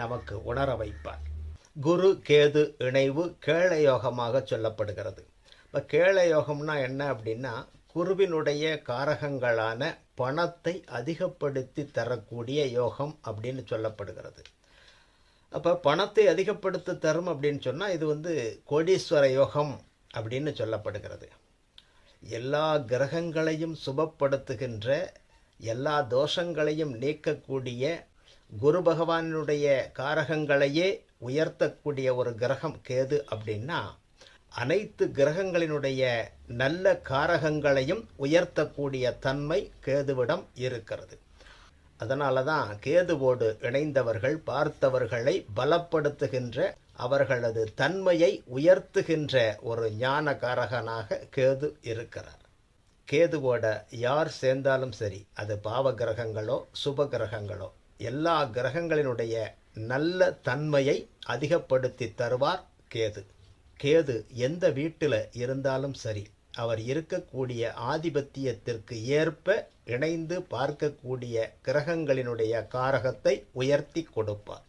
நமக்கு உணர வைப்பார். குரு கேது இணைவு கேள யோகமாக சொல்லப்படுகிறது. இப்போ கேளயோகம்னா என்ன அப்படின்னா குருவினுடைய காரகங்களான பணத்தை அதிகப்படுத்தி தரக்கூடிய யோகம் அப்படின்னு சொல்லப்படுகிறது. அப்போ பணத்தை அதிகப்படுத்த தரும் அப்படின்னு சொன்னால் இது வந்து கோடீஸ்வர யோகம் அப்படின்னு சொல்லப்படுகிறது. எல்லா கிரகங்களையும் சுபப்படுத்துகின்ற எல்லா தோஷங்களையும் நீக்கக்கூடிய குரு பகவானுடைய காரகங்களையே உயர்த்தக்கூடிய ஒரு கிரகம் கேது அப்படின்னா அனைத்து கிரகங்களினுடைய நல்ல காரகங்களையும் உயர்த்தக்கூடிய தன்மை கேதுவிடம் இருக்கிறது. அதனால தான் கேதுவோடு இணைந்தவர்கள் பார்த்தவர்களை பலப்படுத்துகின்ற அவர்களது தன்மையை உயர்த்துகின்ற ஒரு ஞான காரகனாக கேது இருக்கிறார். கேதுவோட யார் சேர்ந்தாலும் சரி அது பாவ கிரகங்களோ சுப கிரகங்களோ எல்லா கிரகங்களினுடைய நல்ல தன்மையை அதிகப்படுத்தி தருவார் கேது. கேது எந்த வீட்டில் இருந்தாலும் சரி அவர் இருக்கக்கூடிய ஆதிபத்தியத்திற்கு ஏற்ப இணைந்து பார்க்கக்கூடிய கிரகங்களினுடைய காரகத்தை உயர்த்தி கொடுப்பார்.